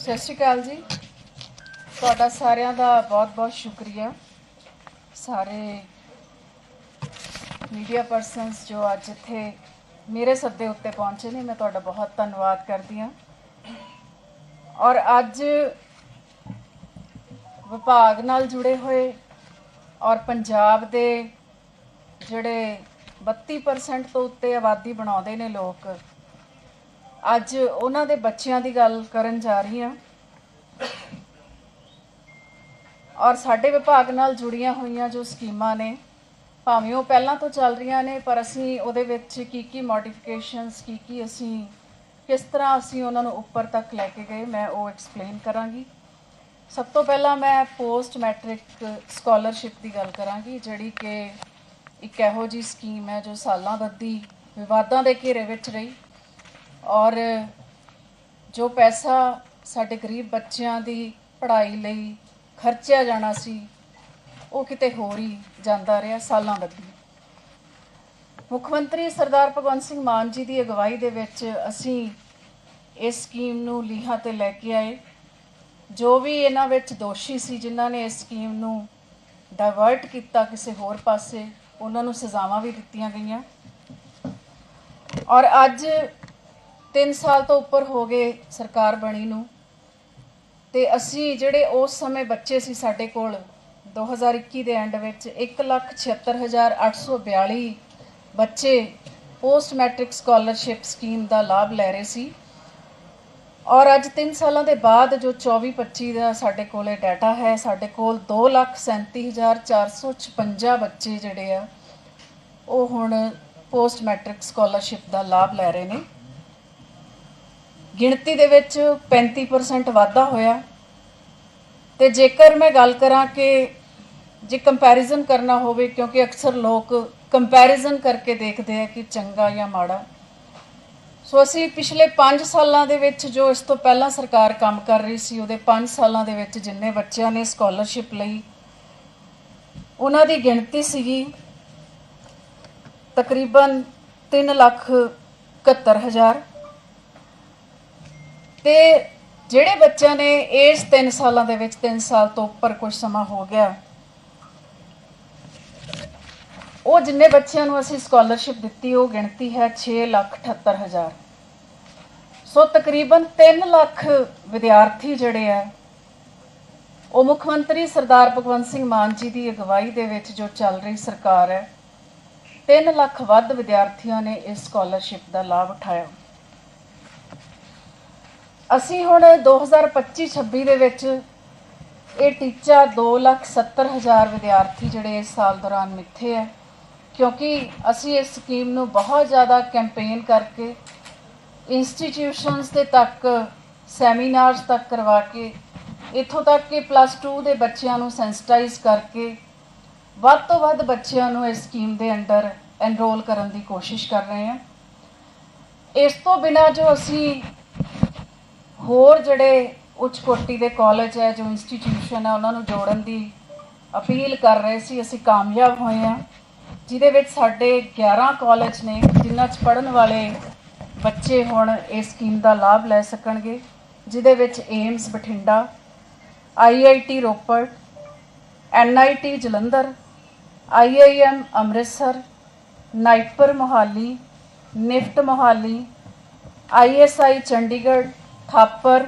ਸਤਿ ਸ਼੍ਰੀ ਅਕਾਲ ਜੀ। ਤੁਹਾਡਾ ਸਾਰਿਆਂ ਦਾ ਬਹੁਤ-ਬਹੁਤ ਸ਼ੁਕਰੀਆ। ਸਾਰੇ ਮੀਡੀਆ ਪਰਸਨਸ ਜੋ ਅੱਜ ਇੱਥੇ ਮੇਰੇ ਸੱਦੇ ਉੱਤੇ ਪਹੁੰਚੇ ਨੇ, ਮੈਂ ਤੁਹਾਡਾ ਬਹੁਤ ਧੰਨਵਾਦ ਕਰਦੀ ਹਾਂ। ਔਰ ਅੱਜ ਵਿਭਾਗ ਨਾਲ ਜੁੜੇ ਹੋਏ ਔਰ ਪੰਜਾਬ ਦੇ ਜਿਹੜੇ 32% ਤੋਂ ਉੱਤੇ ਆਬਾਦੀ ਬਣਾਉਂਦੇ ਨੇ ਲੋਕ ਅੱਜ ਉਹਨਾਂ ਦੇ ਬੱਚਿਆਂ ਦੀ ਗੱਲ ਕਰਨ ਜਾ ਰਹੀ ਹਾਂ। ਔਰ ਸਾਡੇ ਵਿਭਾਗ ਨਾਲ ਜੁੜੀਆਂ ਹੋਈਆਂ ਜੋ ਸਕੀਮਾਂ ਨੇ, ਭਾਵੇਂ ਉਹ ਪਹਿਲਾਂ ਤੋਂ ਚੱਲ ਰਹੀਆਂ ਨੇ, ਪਰ ਅਸੀਂ ਉਹਦੇ ਵਿੱਚ ਕੀ ਕੀ ਮੋਡੀਫਿਕੇਸ਼ਨਸ ਕੀ ਕੀ ਅਸੀਂ, ਕਿਸ ਤਰ੍ਹਾਂ ਅਸੀਂ ਉਹਨਾਂ ਨੂੰ ਉੱਪਰ ਤੱਕ ਲੈ ਕੇ ਗਏ, ਮੈਂ ਉਹ ਐਕਸਪਲੇਨ ਕਰਾਂਗੀ। ਸਭ ਤੋਂ ਪਹਿਲਾਂ ਮੈਂ ਪੋਸਟ ਮੈਟ੍ਰਿਕ ਸਕਾਲਰਸ਼ਿਪ ਦੀ ਗੱਲ ਕਰਾਂਗੀ, ਜਿਹੜੀ ਕਿ ਇੱਕ ਇਹੋ ਜੀ ਸਕੀਮ ਹੈ ਜੋ ਸਾਲਾਂ ਬੱਧੀ ਵਿਵਾਦਾਂ ਦੇ ਘੇਰੇ ਵਿੱਚ ਰਹੀ। ਔਰ ਜੋ ਪੈਸਾ ਸਾਡੇ ਗਰੀਬ ਬੱਚਿਆਂ ਦੀ ਪੜ੍ਹਾਈ ਲਈ ਖਰਚਿਆ ਜਾਣਾ ਸੀ, ਉਹ ਕਿਤੇ ਹੋਰ ਹੀ ਜਾਂਦਾ ਰਿਹਾ ਸਾਲਾਂ ਬੱਧੀ। ਮੁੱਖ ਮੰਤਰੀ ਸਰਦਾਰ ਭਗਵੰਤ ਸਿੰਘ ਮਾਨ ਜੀ ਦੀ ਅਗਵਾਈ ਦੇ ਵਿੱਚ ਅਸੀਂ ਇਸ ਸਕੀਮ ਨੂੰ ਲੀਹਾਂ ਤੇ ਲੈ ਕੇ ਆਏ। ਜੋ ਵੀ ਇਹਨਾਂ ਵਿੱਚ ਦੋਸ਼ੀ ਸੀ, ਜਿਨ੍ਹਾਂ ਨੇ ਇਸ ਸਕੀਮ ਨੂੰ ਡਾਇਵਰਟ ਕੀਤਾ ਕਿਸੇ ਹੋਰ ਪਾਸੇ, ਉਹਨਾਂ ਨੂੰ ਸਜ਼ਾਵਾਂ ਵੀ ਦਿੱਤੀਆਂ ਗਈਆਂ। ਔਰ ਅੱਜ 3 ਸਾਲ ਤੋਂ ਉੱਪਰ ਹੋ ਗਏ ਸਰਕਾਰ ਬਣੀ ਨੂੰ। ਤੇ ਅਸੀਂ ਜਿਹੜੇ ਉਸ ਸਮੇਂ ਬੱਚੇ ਸੀ ਸਾਡੇ ਕੋਲ 2021 ਦੇ ਐਂਡ ਵਿੱਚ 176842 ਬੱਚੇ ਪੋਸਟ ਮੈਟ੍ਰਿਕ ਸਕਾਲਰਸ਼ਿਪ ਸਕੀਮ ਦਾ ਲਾਭ ਲੈ ਰਹੇ ਸੀ। ਔਰ ਅੱਜ 3 ਸਾਲਾਂ ਦੇ ਬਾਅਦ ਜੋ 24-25 ਦਾ ਸਾਡੇ ਕੋਲੇ ਡਾਟਾ ਹੈ, ਸਾਡੇ ਕੋਲ 237456 ਬੱਚੇ ਜਿਹੜੇ ਆ, ਉਹ ਹੁਣ ਪੋਸਟ ਮੈਟ੍ਰਿਕ ਸਕਾਲਰਸ਼ਿਪ ਦਾ ਲਾਭ ਲੈ ਰਹੇ ਨੇ। ਗਿਣਤੀ ਦੇ ਵਿੱਚ 35% ਵਾਧਾ ਹੋਇਆ। ਤੇ ਜੇਕਰ ਮੈਂ ਗੱਲ ਕਰਾਂ ਕਿ ਜੇ ਕੰਪੈਰੀਜ਼ਨ ਕਰਨਾ ਹੋਵੇ, ਕਿਉਂਕਿ ਅਕਸਰ ਲੋਕ ਕੰਪੈਰੀਜ਼ਨ ਕਰਕੇ ਦੇਖਦੇ ਆ ਕਿ ਚੰਗਾ ਜਾਂ ਮਾੜਾ। ਸੋ ਅਸੀਂ ਪਿਛਲੇ 5 ਸਾਲਾਂ ਦੇ ਵਿੱਚ ਜੋ ਇਸ ਤੋਂ ਪਹਿਲਾਂ ਸਰਕਾਰ ਕੰਮ ਕਰ ਰਹੀ ਸੀ, ਉਹਦੇ 5 ਸਾਲਾਂ ਦੇ ਵਿੱਚ ਜਿੰਨੇ ਬੱਚਿਆਂ ਨੇ ਸਕਾਲਰਸ਼ਿਪ ਲਈ, ਉਹਨਾਂ ਦੀ ਗਿਣਤੀ ਸੀਗੀ ਤਕਰੀਬਨ 3 ਲੱਖ 71 ਹਜ਼ਾਰ। ਤੇ ਜਿਹੜੇ ਬੱਚਿਆਂ ਨੇ ਏਜ 3 ਸਾਲਾਂ ਦੇ ਵਿੱਚ 3 ਸਾਲ ਤੋਂ ਉੱਪਰ ਕੁਝ ਸਮਾਂ ਹੋ ਗਿਆ, ਉਹ ਜਿੰਨੇ ਬੱਚਿਆਂ ਨੂੰ ਅਸੀਂ ਸਕਾਲਰਸ਼ਿਪ ਦਿੱਤੀ, ਉਹ ਗਿਣਤੀ ਹੈ 6 ਲੱਖ 78 ਹਜ਼ਾਰ। ਸੋ ਤਕਰੀਬਨ 3 ਲੱਖ ਵਿਦਿਆਰਥੀ ਜਿਹੜੇ ਆ, ਉਹ ਮੁੱਖ ਮੰਤਰੀ ਸਰਦਾਰ ਭਗਵੰਤ ਸਿੰਘ ਮਾਨ ਜੀ ਦੀ ਅਗਵਾਈ ਦੇ ਵਿੱਚ ਜੋ ਚੱਲ ਰਹੀ ਸਰਕਾਰ ਹੈ 3 ਲੱਖ ਵੱਧ ਵਿਦਿਆਰਥੀਆਂ ਨੇ ਇਸ ਸਕਾਲਰਸ਼ਿਪ ਦਾ ਲਾਭ ਉਠਾਇਆ। ਅਸੀਂ ਹੁਣ 2025-26 ਦੇ ਵਿੱਚ ਇਹ ਟੀਚਾ 2,70,000 ਵਿਦਿਆਰਥੀ ਜਿਹੜੇ ਇਸ ਸਾਲ ਦੌਰਾਨ ਮਿੱਥੇ ਹੈ ਕਿਉਂਕਿ ਅਸੀਂ ਇਸ ਸਕੀਮ ਨੂੰ ਬਹੁਤ ਜ਼ਿਆਦਾ ਕੈਂਪੇਨ ਕਰਕੇ ਇੰਸਟੀਟਿਊਸ਼ਨਸ ਦੇ ਤੱਕ ਸੈਮੀਨਾਰਸ ਤੱਕ ਕਰਵਾ ਕੇ ਇੱਥੋਂ ਤੱਕ ਕਿ ਪਲੱਸ 2 ਦੇ ਬੱਚਿਆਂ ਨੂੰ ਸੈਂਸਿਟਾਈਜ਼ ਕਰਕੇ ਵੱਧ ਤੋਂ ਵੱਧ ਬੱਚਿਆਂ ਨੂੰ ਇਸ ਸਕੀਮ ਦੇ ਅੰਡਰ ਐਨਰੋਲ ਕਰਨ ਦੀ ਕੋਸ਼ਿਸ਼ ਕਰ ਰਹੇ ਹਾਂ। ਇਸ ਤੋਂ ਬਿਨਾ ਜੋ ਅਸੀਂ ਹੋਰ ਜਿਹੜੇ ਉੱਚ ਕੋਟੀ ਦੇ ਕਾਲਜ ਹੈ, ਜੋ ਇੰਸਟੀਟਿਊਸ਼ਨ ਹੈ, ਉਹਨਾਂ ਨੂੰ ਜੋੜਨ ਦੀ ਅਪੀਲ ਕਰ ਰਹੇ ਸੀ, ਅਸੀਂ ਕਾਮਯਾਬ ਹੋਏ ਹਾਂ। ਜਿਹਦੇ ਵਿੱਚ ਸਾਡੇ 11 ਕਾਲਜ ਨੇ, ਜਿਨ੍ਹਾਂ 'ਚ ਪੜਨ ਵਾਲੇ ਬੱਚੇ ਹੁਣ ਇਸ ਸਕੀਮ ਦਾ ਲਾਭ ਲੈ ਸਕਣਗੇ, ਜਿਹਦੇ ਵਿੱਚ AIIMS Bathinda IIT Ropar NIT Jalandhar IIM Amritsar, NIPER Mohali, NIFT Mohali ISI Chandigarh Thapar,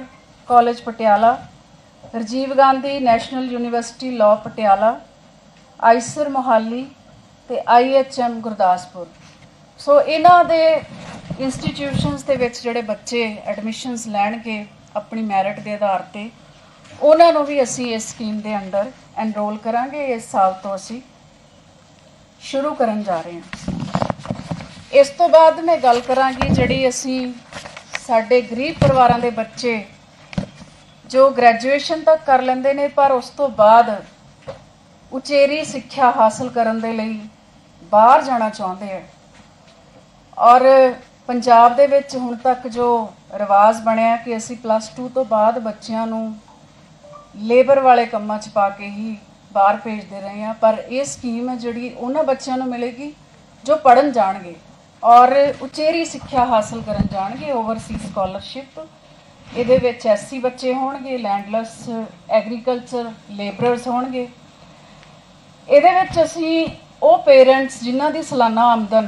college Patiala, Rajiv Gandhi national university law Patiala, IISER Mohali ਤੇ ਆਈਐਚਐਮ ਗੁਰਦਾਸਪੁਰ। ਸੋ ਇਹਨਾਂ ਦੇ ਇੰਸਟੀਟਿਊਸ਼ਨਸ ਦੇ ਵਿੱਚ ਜਿਹੜੇ ਬੱਚੇ ਐਡਮਿਸ਼ਨਸ ਲੈਣਗੇ ਆਪਣੀ ਮੈਰਿਟ ਦੇ ਆਧਾਰ ਤੇ, ਉਹਨਾਂ ਨੂੰ ਵੀ ਅਸੀਂ ਇਸ ਸਕੀਮ ਦੇ ਅੰਡਰ ਐਨਰੋਲ ਕਰਾਂਗੇ, ਇਸ ਸਾਲ ਤੋਂ ਅਸੀਂ ਸ਼ੁਰੂ ਕਰਨ ਜਾ ਰਹੇ ਹਾਂ। ਇਸ ਤੋਂ ਬਾਅਦ ਮੈਂ ਗੱਲ ਕਰਾਂਗੀ ਜਿਹੜੀ ਅਸੀਂ ਸਾਡੇ ਗਰੀਬ ਪਰਿਵਾਰਾਂ ਦੇ ਬੱਚੇ ਜੋ ਗ੍ਰੈਜੂਏਸ਼ਨ ਤੱਕ ਕਰ ਲੈਂਦੇ ਨੇ, ਪਰ ਉਸ ਤੋਂ ਬਾਅਦ ਉਚੇਰੀ ਸਿੱਖਿਆ ਹਾਸਲ ਕਰਨ ਦੇ ਲਈ ਬਾਹਰ ਜਾਣਾ ਚਾਹੁੰਦੇ ਆ। ਔਰ ਪੰਜਾਬ ਦੇ ਵਿੱਚ ਹੁਣ ਤੱਕ ਜੋ ਰਿਵਾਜ ਬਣਿਆ ਕਿ ਅਸੀਂ ਪਲੱਸ 2 ਤੋਂ ਬਾਅਦ ਬੱਚਿਆਂ ਨੂੰ ਲੇਬਰ ਵਾਲੇ ਕੰਮਾਂ 'ਚ ਪਾ ਕੇ ਹੀ ਬਾਹਰ ਭੇਜਦੇ ਰਹੇ ਆ ਪਰ ਇਹ ਸਕੀਮ ਹੈ ਜਿਹੜੀ ਉਹਨਾਂ ਬੱਚਿਆਂ ਨੂੰ ਮਿਲੇਗੀ ਜੋ ਪੜਨ ਜਾਣਗੇ। ਔਰ ਉਚੇਰੀ ਸਿੱਖਿਆ ਹਾਸਲ ਕਰਨ ਜਾਣਗੇ ਓਵਰਸੀਜ਼ ਸਕਾਲਰਸ਼ਿਪ ਇਹਦੇ ਵਿੱਚ ਐਸਸੀ ਬੱਚੇ ਹੋਣਗੇ ਲੈਂਡਲੈਸ ਐਗਰੀਕਲਚਰ ਲੇਬਰਰਸ ਹੋਣਗੇ। ਇਹਦੇ ਵਿੱਚ ਅਸੀਂ ਉਹ ਪੇਰੈਂਟਸ ਜਿਨ੍ਹਾਂ ਦੀ ਸਾਲਾਨਾ ਆਮਦਨ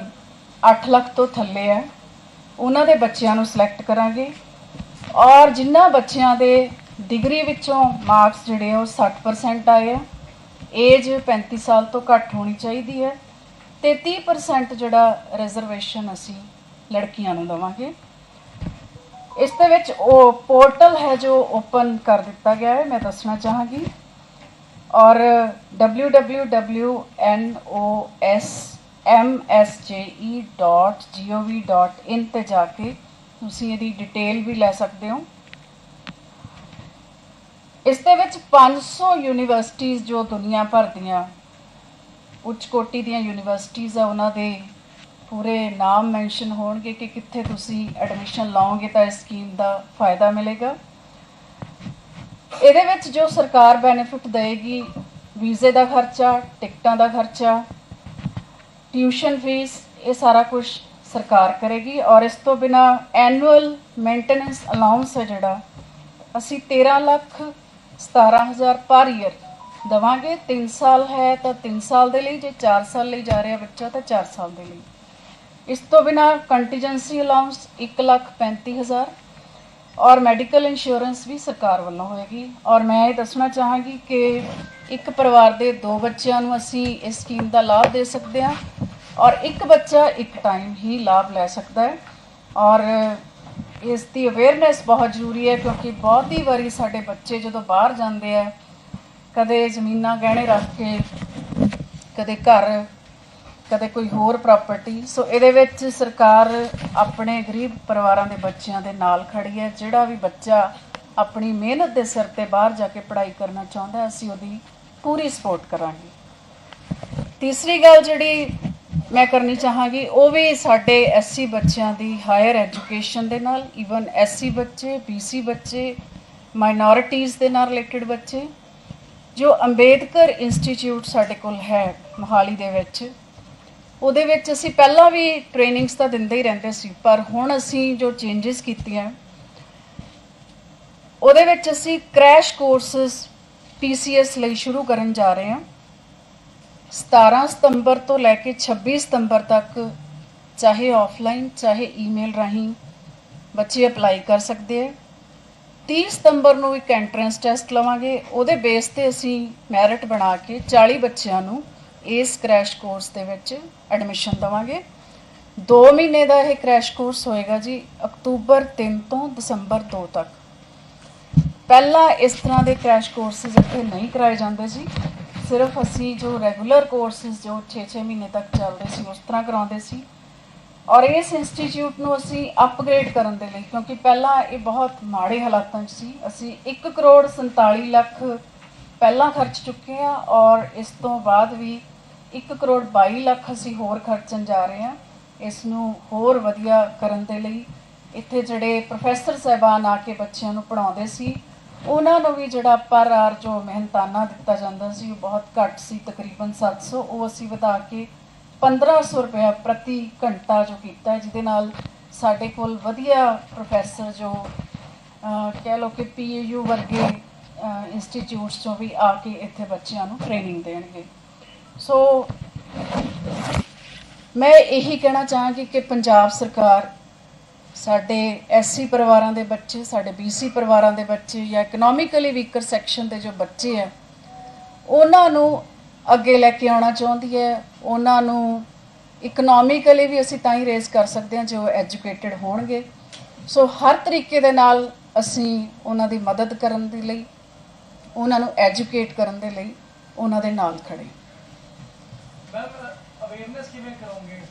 8 ਲੱਖ ਤੋਂ ਥੱਲੇ ਹੈ, ਉਹਨਾਂ ਦੇ ਬੱਚਿਆਂ ਨੂੰ ਸਿਲੈਕਟ ਕਰਾਂਗੇ। ਔਰ ਜਿਨ੍ਹਾਂ ਬੱਚਿਆਂ ਦੇ ਡਿਗਰੀ ਵਿੱਚੋਂ ਮਾਰਕਸ ਜਿਹੜੇ ਆ ਉਹ 60% ਆਏ ਆ। ਏਜ 35 ਸਾਲ ਤੋਂ ਘੱਟ ਹੋਣੀ ਚਾਹੀਦੀ ਹੈ। ਤੇ 30% ਜਿਹੜਾ ਰਿਜ਼ਰਵੇਸ਼ਨ ਅਸੀਂ ਲੜਕੀਆਂ ਨੂੰ ਦਵਾਂਗੇ। ਇਸ ਦੇ ਵਿੱਚ ਉਹ ਪੋਰਟਲ ਹੈ ਜੋ ਓਪਨ ਕਰ ਦਿੱਤਾ ਗਿਆ ਹੈ, ਮੈਂ ਦੱਸਣਾ ਚਾਹਾਂਗੀ। ਔਰ www.nosmsje.gov.in ਤੇ ਜਾ ਕੇ ਤੁਸੀਂ ਇਹਦੀ ਡਿਟੇਲ ਵੀ ਲੈ ਸਕਦੇ ਹੋ। ਇਸ ਦੇ ਵਿੱਚ 500 ਯੂਨੀਵਰਸਿਟੀਆਂ ਜੋ ਦੁਨੀਆ ਭਰ ਦੀਆਂ ਉੱਚ ਕੋਟੀ ਦੀਆਂ ਯੂਨੀਵਰਸਿਟੀਆਂ ਆ, ਉਹਨਾਂ ਦੇ ਪੂਰੇ ਨਾਮ ਮੈਂਸ਼ਨ ਹੋਣਗੇ ਕਿ ਕਿੱਥੇ ਤੁਸੀਂ ਐਡਮਿਸ਼ਨ ਲਾਓਗੇ ਤਾਂ ਇਸ ਸਕੀਮ ਦਾ ਫਾਇਦਾ ਮਿਲੇਗਾ। ਇਹਦੇ ਵਿੱਚ ਜੋ ਸਰਕਾਰ ਬੈਨੀਫਿਟ ਦੇਗੀ ਵੀਜ਼ੇ ਦਾ ਖਰਚਾ, ਟਿਕਟਾਂ ਦਾ ਖਰਚਾ, ਟਿਊਸ਼ਨ ਫੀਸ ਇਹ ਸਾਰਾ ਕੁਝ ਸਰਕਾਰ ਕਰੇਗੀ ਔਰ ਇਸ ਤੋਂ ਬਿਨਾ ਐਨੂਅਲ ਮੇਨਟੇਨੈਂਸ ਅਲਾਉਂਸ ਹੈ ਜਿਹੜਾ, ਅਸੀਂ 13 ਲੱਖ 17000 ਪਰ ਈਅਰ ਦਵਾਂਗੇ। 3 ਸਾਲ ਹੈ ਤਾਂ 3 ਸਾਲ ਦੇ ਲਈ, ਜੇ 4 ਸਾਲ ਲਈ ਜਾ ਰਿਹਾ ਬੱਚਾ ਤਾਂ 4 ਸਾਲ ਦੇ ਲਈ। ਇਸ ਤੋਂ ਬਿਨਾ ਕੰਟੀਜੈਂਸੀ ਅਲਾਉਂਸ 1 ਲੱਖ 35000 ਔਰ ਮੈਡੀਕਲ ਇੰਸ਼ੋਰੈਂਸ ਵੀ ਸਰਕਾਰ ਵੱਲੋਂ ਹੋਏਗੀ। ਔਰ ਮੈਂ ਇਹ ਦੱਸਣਾ ਚਾਹਾਂਗੀ ਕਿ ਇੱਕ ਪਰਿਵਾਰ ਦੇ ਦੋ ਬੱਚਿਆਂ ਨੂੰ ਅਸੀਂ ਇਸ ਸਕੀਮ ਦਾ ਲਾਭ ਦੇ ਸਕਦੇ ਹਾਂ ਔਰ ਇੱਕ ਬੱਚਾ ਇੱਕ ਟਾਈਮ ਹੀ ਲਾਭ ਲੈ ਸਕਦਾ ਹੈ। ਔਰ ਇਸ ਦੀ ਅਵੇਅਰਨੈਸ ਬਹੁਤ ਜ਼ਰੂਰੀ ਹੈ ਕਿਉਂਕਿ ਬਹੁਤ ਹੀ ਵਾਰੀ ਸਾਡੇ ਬੱਚੇ ਜਦੋਂ ਬਾਹਰ ਜਾਂਦੇ ਆ ਕਦੇ ਜ਼ਮੀਨਾਂ ਗਹਿਣੇ ਰੱਖ ਕੇ ਕਦੇ ਘਰ ਕਦੇ ਕੋਈ ਹੋਰ ਪ੍ਰਾਪਰਟੀ ਸੋ ਇਹਦੇ ਵਿੱਚ ਸਰਕਾਰ ਆਪਣੇ ਗਰੀਬ ਪਰਿਵਾਰਾਂ ਦੇ ਬੱਚਿਆਂ ਦੇ ਨਾਲ ਖੜੀ ਹੈ। ਜਿਹੜਾ ਵੀ ਬੱਚਾ ਆਪਣੀ ਮਿਹਨਤ ਦੇ ਸਿਰ ਤੇ ਬਾਹਰ ਜਾ ਕੇ ਪੜ੍ਹਾਈ ਕਰਨਾ ਚਾਹੁੰਦਾ ਹੈ, ਅਸੀਂ ਉਹਦੀ ਪੂਰੀ ਸਪੋਰਟ ਕਰਾਂਗੇ। ਤੀਸਰੀ ਗੱਲ ਜਿਹੜੀ ਮੈਂ ਕਰਨੀ ਚਾਹਾਂਗੀ ਉਹ ਵੀ ਸਾਡੇ ਐਸਸੀ ਬੱਚਿਆਂ ਦੀ ਹਾਇਰ ਐਜੂਕੇਸ਼ਨ ਦੇ ਨਾਲ ਈਵਨ ਐਸਸੀ ਬੱਚੇ ਬੀਸੀ ਬੱਚੇ ਮਾਈਨੋਰਿਟੀਜ਼ ਦੇ ਨਾਲ ਰਿਲੇਟਡ ਬੱਚੇ। ਜੋ ਅੰਬੇਦਕਰ ਇੰਸਟੀਚਿਊਟ ਸਾਡੇ ਕੋਲ ਹੈ ਮੋਹਾਲੀ ਦੇ ਵਿੱਚ, ਉਹਦੇ ਵਿੱਚ ਅਸੀਂ ਪਹਿਲਾਂ ਵੀ ਟ੍ਰੇਨਿੰਗਸ ਤਾਂ ਦਿੰਦੇ ਹੀ ਰਹਿੰਦੇ ਸੀ, ਪਰ ਹੁਣ ਅਸੀਂ ਜੋ ਚੇਂਜਸ ਕੀਤੀਆਂ, ਉਹਦੇ ਵਿੱਚ ਅਸੀਂ ਕ੍ਰੈਸ਼ ਕੋਰਸਸ ਪੀਸੀਐਸ ਲਈ ਸ਼ੁਰੂ ਕਰਨ ਜਾ ਰਹੇ ਹਾਂ। 17 ਸਤੰਬਰ ਤੋਂ ਲੈ ਕੇ 26 ਸਤੰਬਰ ਤੱਕ ਚਾਹੇ ਆਫਲਾਈਨ ਚਾਹੇ ਈਮੇਲ ਰਾਹੀਂ ਬੱਚੇ ਅਪਲਾਈ ਕਰ ਸਕਦੇ ਆ। 30 ਸਤੰਬਰ ਨੂੰ ਇੱਕ ਐਂਟਰੈਂਸ ਟੈਸਟ ਲਵਾਂਗੇ। ਉਹਦੇ ਬੇਸ ਤੇ ਅਸੀਂ ਮੈਰਿਟ ਬਣਾ ਕੇ 40 ਬੱਚਿਆਂ ਨੂੰ ਇਸ ਕ੍ਰੈਸ਼ ਕੋਰਸ ਦੇ ਵਿੱਚ ਐਡਮਿਸ਼ਨ ਦਵਾਂਗੇ। 2 ਮਹੀਨੇ ਦਾ ਇਹ ਕ੍ਰੈਸ਼ ਕੋਰਸ ਹੋਏਗਾ ਜੀ, ਅਕਤੂਬਰ 3 ਤੋਂ ਦਸੰਬਰ 2 ਤੱਕ। ਪਹਿਲਾਂ ਇਸ ਤਰ੍ਹਾਂ ਦੇ ਕ੍ਰੈਸ਼ ਕੋਰਸਸ ਇੱਥੇ ਨਹੀਂ ਕਰਾਏ ਜਾਂਦੇ ਸੀ ਸਿਰਫ ਅਸੀਂ ਜੋ ਰੈਗੂਲਰ ਕੋਰਸਸ ਜੋ 6-6 ਮਹੀਨੇ ਤੱਕ ਚੱਲਦੇ ਸੀ, ਉਸ ਤਰ੍ਹਾਂ ਕਰਾਉਂਦੇ ਸੀ। ਔਰ ਇਸ ਇੰਸਟੀਚਿਊਟ ਨੂੰ ਅਸੀਂ ਅਪਗ੍ਰੇਡ ਕਰਨ ਦੇ ਲਈ, ਕਿਉਂਕਿ ਪਹਿਲਾਂ ਇਹ ਬਹੁਤ ਮਾੜੇ ਹਾਲਾਤਾਂ 'ਚ ਸੀ, ਅਸੀਂ 1 ਕਰੋੜ 47 ਲੱਖ ਪਹਿਲਾਂ ਖਰਚ ਚੁੱਕੇ ਆ ਔਰ ਇਸ ਤੋਂ ਬਾਅਦ ਵੀ 1 ਕਰੋੜ 22 ਲੱਖ ਅਸੀਂ ਹੋਰ ਖਰਚਣ ਜਾ ਰਹੇ ਹਾਂ। ਇਸ ਨੂੰ ਹੋਰ ਵਧੀਆ ਕਰਨ ਦੇ ਲਈ ਇੱਥੇ ਜਿਹੜੇ ਪ੍ਰੋਫੈਸਰ ਸਾਹਿਬਾਨ ਆ ਕੇ ਬੱਚਿਆਂ ਨੂੰ ਪੜ੍ਹਾਉਂਦੇ ਸੀ, ਉਹਨਾਂ ਨੂੰ ਵੀ ਜਿਹੜਾ ਪਰ ਆਰ ਜੋ ਮਿਹਨਤਾਨਾ ਦਿੱਤਾ ਜਾਂਦਾ ਸੀ, ਉਹ ਬਹੁਤ ਘੱਟ ਸੀ, ਤਕਰੀਬਨ 700 ਉਹ ਅਸੀਂ ਵਧਾ ਕੇ 1500 ਰੁਪਏ ਪ੍ਰਤੀ ਘੰਟਾ ਜੋ ਕੀਤਾ ਜਿਹਦੇ ਨਾਲ ਸਾਡੇ ਕੋਲ ਵਧੀਆ ਪ੍ਰੋਫੈਸਰ ਜੋ ਕਹਿ ਲਓ ਕਿ ਪੀਯੂ ਵਰਗੇ ਇੰਸਟੀਚਿਊਟਸ ਤੋਂ ਵੀ ਆ ਕੇ ਇੱਥੇ ਬੱਚਿਆਂ ਨੂੰ ਟ੍ਰੇਨਿੰਗ ਦੇਣਗੇ। ਸੋ ਮੈਂ ਇਹੀ ਕਹਿਣਾ ਚਾਹਾਂਗੀ ਕਿ ਪੰਜਾਬ ਸਰਕਾਰ ਸਾਡੇ ਐਸਸੀ ਪਰਿਵਾਰਾਂ ਦੇ ਬੱਚੇ, ਸਾਡੇ ਬੀਸੀ ਪਰਿਵਾਰਾਂ ਦੇ ਬੱਚੇ ਜਾਂ ਇਕਨੋਮਿਕਲੀ ਵੀਕਰ ਸੈਕਸ਼ਨ ਦੇ ਜੋ ਬੱਚੇ ਆ, ਉਹਨਾਂ ਨੂੰ ਅੱਗੇ ਲੈ ਕੇ ਆਉਣਾ ਚਾਹੁੰਦੀ ਹੈ। ਉਹਨਾਂ ਨੂੰ ਇਕਨੋਮਿਕਲੀ ਵੀ ਅਸੀਂ ਤਾਂ ਹੀ ਰੇਜ਼ ਕਰ ਸਕਦੇ ਹਾਂ, ਜੇ ਉਹ ਐਜੂਕੇਟਿਡ ਹੋਣਗੇ। ਸੋ ਹਰ ਤਰੀਕੇ ਦੇ ਨਾਲ ਅਸੀਂ ਉਹਨਾਂ ਦੀ ਮਦਦ ਕਰਨ ਦੇ ਲਈ, ਉਹਨਾਂ ਨੂੰ ਐਜੂਕੇਟ ਕਰਨ ਦੇ ਲਈ, ਉਹਨਾਂ ਦੇ ਨਾਲ ਖੜੇ ਮੈਮ ਅਵੇਅਰਨੈਸ ਕਿਵੇਂ ਕਰੋਗੇ?